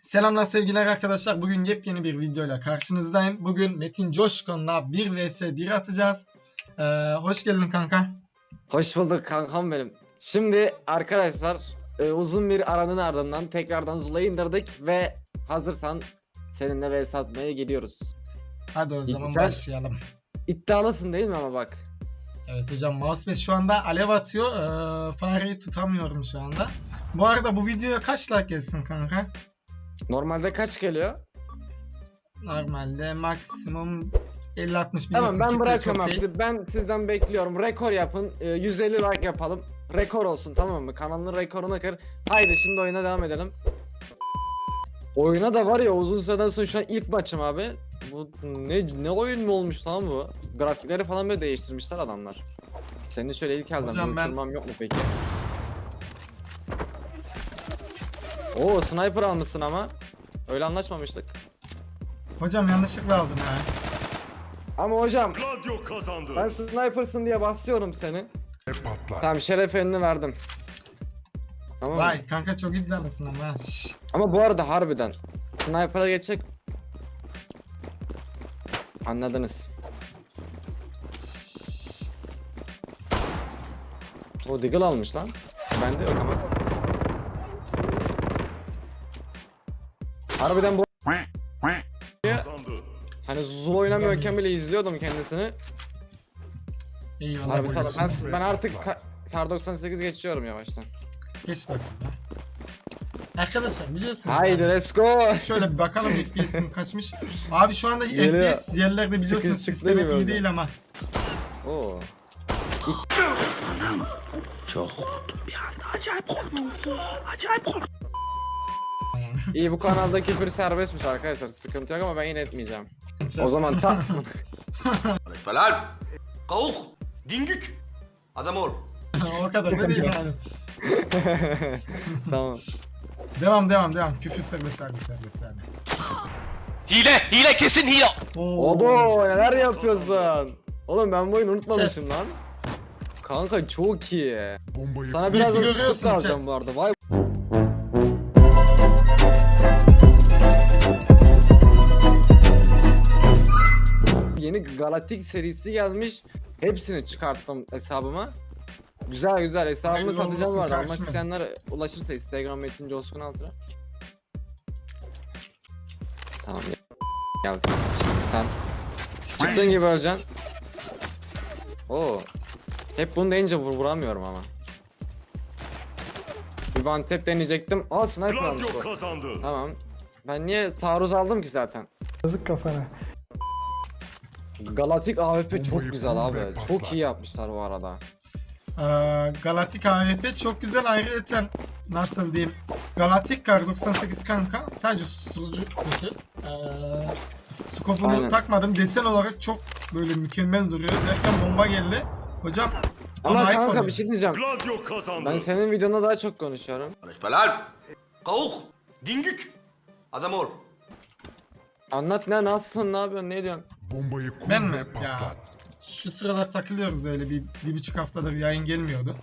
Selamlar sevgiler arkadaşlar. Bugün yepyeni bir videoyla karşınızdayım. Bugün Metin Coşkun'la 1 vs 1 atacağız. Ee, hoş geldin kanka. Hoş bulduk kankam benim. Şimdi arkadaşlar e, uzun bir aranın ardından tekrardan Zula'yı indirdik ve hazırsan seninle vs atmaya geliyoruz. Hadi o zaman Güzel. başlayalım. İddialısın değil mi ama bak. Evet hocam mousepad şu anda alev atıyor. Ee, fareyi tutamıyorum şu anda. Bu arada bu videoya kaç like gelsin kanka? Normalde kaç geliyor? Normalde maksimum 50-60 biliyorsun. Tamam ben çok değil. Ben sizden bekliyorum. Rekor yapın. E, 150 like yapalım. Rekor olsun tamam mı? Kanalın rekorunu kır. Haydi şimdi oyuna devam edelim. Oyuna da var ya uzun süreden sonra şu an ilk maçım abi. Bu ne ne oyun mu olmuş lan bu? Grafikleri falan böyle değiştirmişler adamlar. Senin şöyle ilk elden Hocam ben- yok mu peki? Oo sniper almışsın ama. Öyle anlaşmamıştık. Hocam yanlışlıkla aldın ha. Ama hocam Gladio kazandı. ben sniper'sın diye basıyorum seni. patlar. Tamam şeref elini verdim. Tamam mı? Vay kanka çok iddialısın ama. ha. Şşş. Ama bu arada harbiden sniper'a geçecek. Anladınız. O deagle almış lan. Bende yok ama. Harbiden bu hani Zul oynamıyorken bile izliyordum kendisini. Eyvallah. Harbi sana, ben, ben artık ka- Kar 98 geçiyorum yavaştan. Geç bakalım ya. Arkadaşlar biliyorsunuz. Haydi yani. let's go. Şöyle bir bakalım FPS'im kaçmış. Abi şu anda Geliyor. FPS yerlerde biliyorsunuz gibi iyi değil ama. Oo. İyi bu kanalda küfür serbestmiş arkadaşlar. Sıkıntı yok ama ben yine etmeyeceğim. O zaman ta... Falan. Kavuk. Dingük. Adam ol. o kadar da değil yani. tamam. Devam devam devam. Küfür serbest serbest serbest yani. Hile, hile kesin hile. Oo. Obo neler yapıyorsun? Oğlum ben bu oyunu unutmamışım lan. Kanka çok iyi. Bombayı Sana biraz da görüyorsun alacağım sen. bu arada. Vay. Yeni Galactic serisi gelmiş. Hepsini çıkarttım hesabıma. Güzel güzel hesabımı Hayırlı satacağım olsun arada. Almak isteyenler ulaşırsa Instagram Metin Coşkun altına. Tamam ya. Gel şimdi sen çıktığın gibi öleceksin. Oo. Hep bunu deyince vur vuramıyorum ama. Bir one tap deneyecektim. Aa sniper almış Gladio bu. kazandı. Tamam. Ben niye taarruz aldım ki zaten? Yazık kafana. Galactic AWP çok Bombayı güzel kur abi. ve patlat. Çok iyi yapmışlar bu arada. Ee, Galactic AWP çok güzel ayrıca nasıl diyeyim Galactic Kar 98 kanka sadece susturucu kötü ee, skopunu Aynen. takmadım desen olarak çok böyle mükemmel duruyor derken bomba geldi hocam Ama ayıp kanka oluyor. bir şey diyeceğim. Gladio kazandı. Ben senin videonda daha çok konuşuyorum. Falan. Kavuk. Dingük. Adam ol. Anlat ne nasılsın ne yapıyorsun ne diyorsun? Bombayı kur Ben mi? ve Ya. patlat. şu sıralar takılıyoruz öyle bir, bir buçuk haftadır yayın gelmiyordu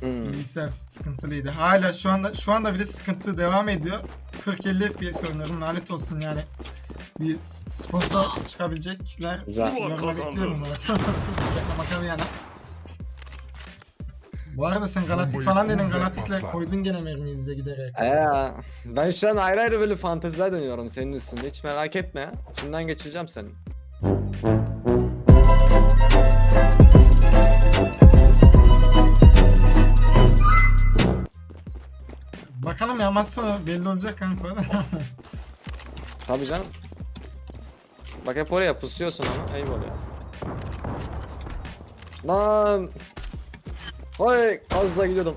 Hmm. bilgisayar sıkıntılıydı hala şu anda şu anda bile sıkıntı devam ediyor 40-50 FPS oynuyorum lanet olsun yani bir sponsor çıkabilecekler Güzel. Bekliyorum bu arada. Şaka maka bir yana. Bu arada sen Bombayı falan dedin patlat. koydun gene mermiyi bize giderek. Ee, ben şu an ayrı ayrı böyle fanteziler dönüyorum senin üstünde. Hiç merak etme ya. İçinden geçeceğim senin. Bakalım ya maç sonu belli olacak kanka. Tabii canım. Bak hep oraya pusuyorsun ama oluyor. Lan. Oy az da gidiyordum.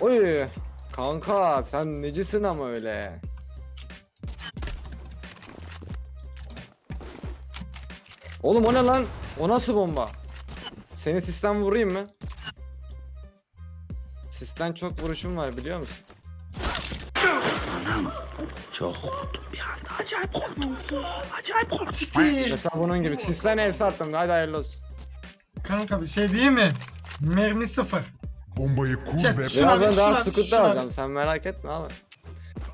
Oy. Kanka sen necisin ama öyle. Oğlum o ne lan? O nasıl bomba? Seni sistem vurayım mı? Sistem çok vuruşum var biliyor musun? Siktir. Mesela bunun gibi. Sistem el sattım. Hadi hayırlı olsun. Kanka bir şey değil mi? Mermi sıfır. Bombayı kur Chat, ve şuna Birazdan bir- daha şuna- alacağım. Sen merak etme abi.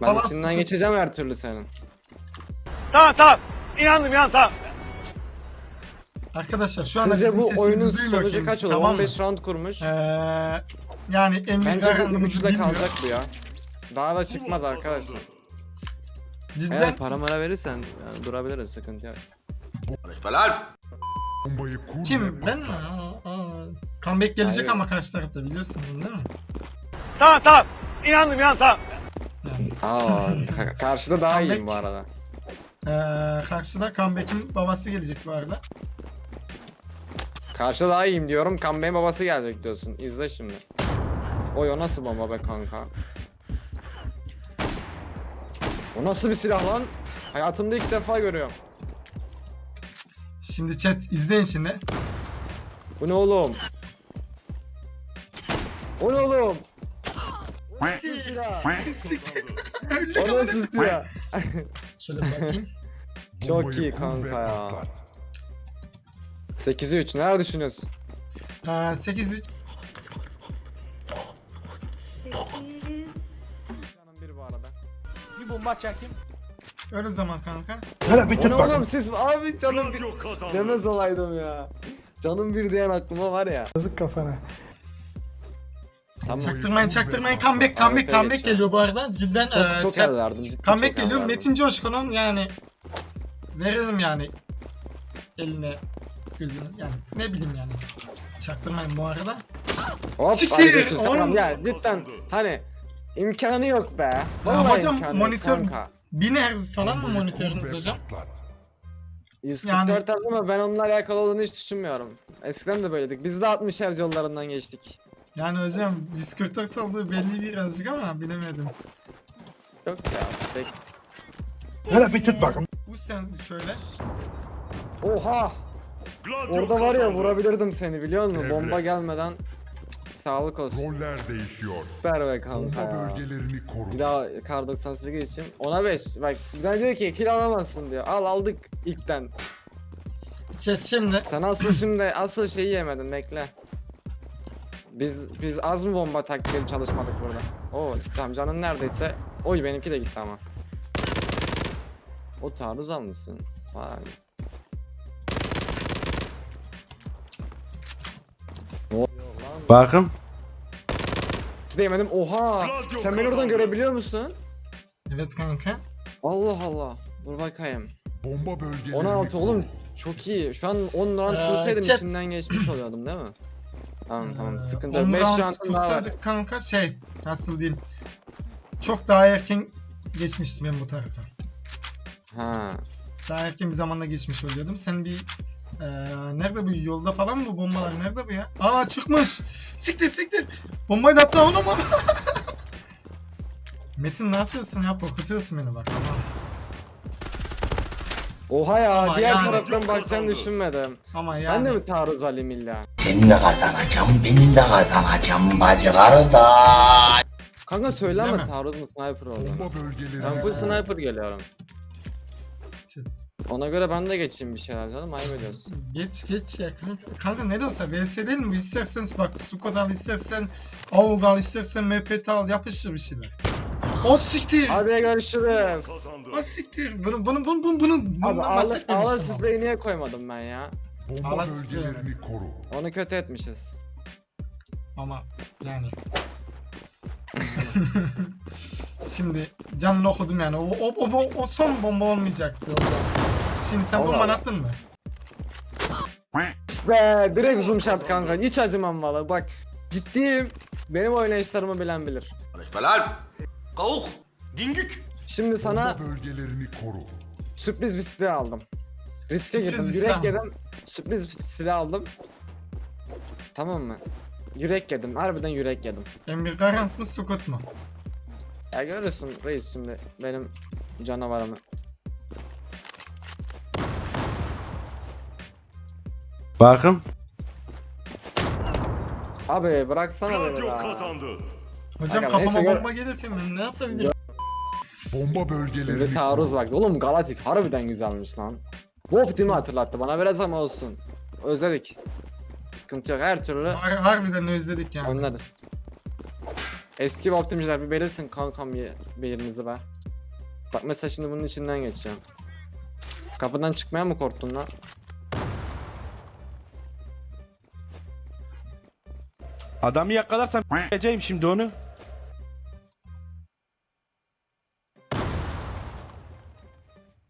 Ben Falan içinden sıkı- geçeceğim her türlü senin. Tamam tamam. İnandım inan tamam. Arkadaşlar şu anda Sizce bizim bu sesimizi oyunun duymuyor sonucu kendisi, kaç olur? tamam mı? 15 round kurmuş. Ee, yani Emir Bence bu Garan'ımızı 3'le bilmiyor. kalacak bu ya. Daha da çıkmaz arkadaşlar. Cidden Eğer para mara verirsen yani durabiliriz sıkıntı yok. Bombayı kur kim? Ben mi? Aa, aa. Comeback gelecek Hayır. ama karşı tarafta biliyorsun bunu değil mi? Tamam tamam. İnandım inan tamam. Yani Aa, ka- karşıda daha iyiyim bu Comeback. arada. ee, karşıda comeback'in babası gelecek bu arada. Karşıda daha iyiyim diyorum. Kambe'nin babası gelecek diyorsun. İzle şimdi. Oy o nasıl bomba be kanka? O nasıl bir silah lan? Hayatımda ilk defa görüyorum. Şimdi chat izleyin şimdi. Bu ne oğlum? O ne oğlum? O nasıl silah? O nasıl silah? Şöyle bakayım. Çok iyi kanka ya. patlat. 8'e 3 neler düşünüyorsun? Ee, 8-3 Canım bir bu arada. Bir bomba çekeyim. Öyle zaman kanka. O ne oğlum siz abi canım bir demez olaydım ya. Canım bir diyen aklıma var ya. Yazık kafana. Tamam. Çaktırmayın çaktırmayın comeback comeback AWP comeback geçiyor. geliyor bu arada. Cidden Çok ee, çok chat, el verdim. Ciddi comeback çok el geliyor. verdim. Metin Coşkun'un yani verelim yani eline gözünü yani ne bileyim yani. Çaktırmayın bu arada. Hop Siktir, hadi oğlum. Tamam ya cidden hani imkanı yok be. Vallahi hocam, imkanı yok monitör- kanka. 1000 Hz falan mı monitörünüz hocam? patlat. 144 yani... ama ben onunla alakalı olduğunu hiç düşünmüyorum. Eskiden de böyleydik. Biz de 60 Hz yollarından geçtik. Yani hocam 144 olduğu belli birazcık ama bilemedim. Yok ya. Pek... Bu sen şöyle. Oha! Orada var ya vurabilirdim seni biliyor musun? Bomba gelmeden sağlık olsun. Roller değişiyor. Süper be kanka Bomba ya. bölgelerini koru. Bir daha kar 98'e geçeyim. Ona 5. Bak daha diyor ki kill alamazsın diyor. Al aldık ilkten. Chat şimdi Sen asıl şimdi asıl şeyi yemedin bekle. Biz biz az mı bomba taktikleri çalışmadık burada? Oo tamam canın neredeyse. Oy benimki de gitti ama. O taarruz almışsın. Vay. Bakın. Değmedim. Oha! Sen beni oradan görebiliyor musun? evet kanka. Allah Allah. Dur bakayım. Bomba bölgelerini 16 koru. oğlum çok iyi. Şu an 10 round Ee, kursaydım chat. içinden geçmiş oluyordum değil mi? Tamam tamam Ee, sıkıntı yok. 10 5 round daha var. kanka şey nasıl diyeyim. Çok daha erken geçmiştim ben bu tarafa. Ha. Daha erken bir zamanda geçmiş oluyordum. Sen bir eee nerede bu yolda falan mı bu bombalar nerede bu ya? Aa çıkmış. Siktir siktir. Bombayı da atla onu mu? Metin ne yapıyorsun ya? Korkutuyorsun beni bak. Tamam. Oha ya Ama diğer yani- taraftan bakacağını düşünmedim. Ama yani. Ben de mi taarruz alayım illa? Senin de kazanacağım, benim de kazanacağım bacı kardeş. Kanka söyle ama Değil mi? taarruz mu sniper oldu? Bomba bölgelerini Ben full sniper geliyorum. Ona göre ben de geçeyim bir şeyler canım ayıp ediyorsun. Geç geç ya kanka. Kanka ne de olsa VS değil mi? İstersen bak Sukot al istersen Avug al istersen MPT al yapıştır bir şeyler. O siktir. Hadi görüşürüz. O siktir. Bunu bunu bunu bunu bunu Abi bundan ağla, ağla spreyi niye koymadım ben ya? Bomba Allah bölgelerini koru. Onu kötü etmişiz. Ama yani. Şimdi canını okudum yani. O, o, o, o, o son bomba olmayacaktı o. Şimdi sen Allah bombanı Allah. attın mı? Be direkt zoom shot kanka hiç acımam valla bak ciddiyim benim oynayışlarımı bilen bilir. Konuşmalar. Kavuk. Dingük. Şimdi sana bölgelerini koru. sürpriz bir silah aldım. Riske Sürpriz girdim bir silah mı? yedim sürpriz bir silah aldım. Tamam mı? Yürek yedim harbiden yürek yedim. Emir Garant mı Sukut mu? Ya görürsün reis şimdi benim canavarımı. Bakın. Abi bıraksana beni ya. kazandı. Hocam Aga, kafama neyse, gör- bomba gelirse ben ne yapabilirim? Bomba bölgelerini Şimdi taarruz koru. bak. Oğlum Galatik harbiden güzelmiş lan. Wolf Team'i hatırlattı bana biraz ama olsun. Özledik. Sıkıntı yok her türlü Har- harbiden özledik yani. oynarız. Eski optimciler bir belirtin kankam ye- bir yerinizi be. Bak mesela şimdi bunun içinden geçeceğim. Kapıdan çıkmaya mı korktun lan? Adamı yakalarsam yiyeceğim şimdi onu.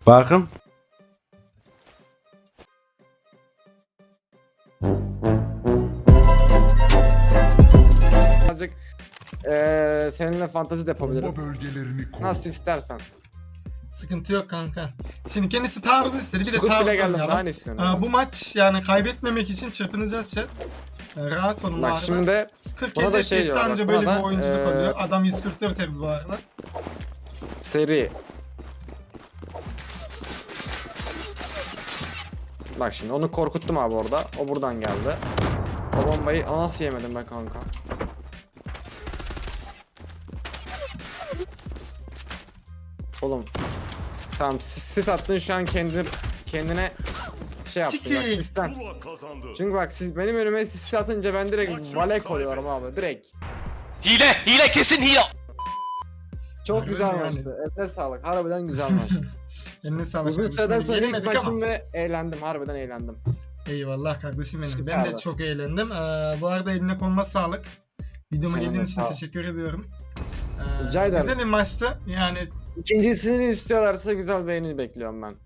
Bakın. Eee seninle fantazi de yapabiliriz. Bomba bölgelerini koru. Nasıl istersen. Sıkıntı yok kanka. Şimdi kendisi taarruz istedi. Bir de Scoot taarruz bile geldim oynayalım. daha ne istiyorsun? Aa, bu maç yani kaybetmemek için çırpınacağız chat. Ee, Rahat olun bu Bak arada. şimdi 40 buna da şey diyorlar, anca buna böyle bir oyunculuk eee, oluyor. Adam 144 Hz bu arada. seri. Bak şimdi onu korkuttum abi orada. O buradan geldi. O bombayı Aa, nasıl yemedim ben kanka? Oğlum. Tamam siz, siz attın şu an kendi kendine şey yaptın bak Sikeyim. sistem. Zula kazandı. Çünkü bak siz benim önüme sis atınca ben direkt Maçı valek kaybettin. oluyorum abi direkt. Hile, hile kesin hile. Çok Harbi güzel yani. maçtı. Eline sağlık. Harbiden güzel maçtı. Eline sağlık Uzun kardeşim. süreden sonra ilk Yenemedik ama. maçım ve eğlendim. Harbiden eğlendim. Eyvallah kardeşim benim. Ben de Süperdi. çok eğlendim. Ee, bu arada eline koluna sağlık. Videoma geldiğin için sağ ol. teşekkür ediyorum. Ee, Rica ederim. Güzel bir maçtı. Yani İkincisini istiyorlarsa güzel beğeni bekliyorum ben.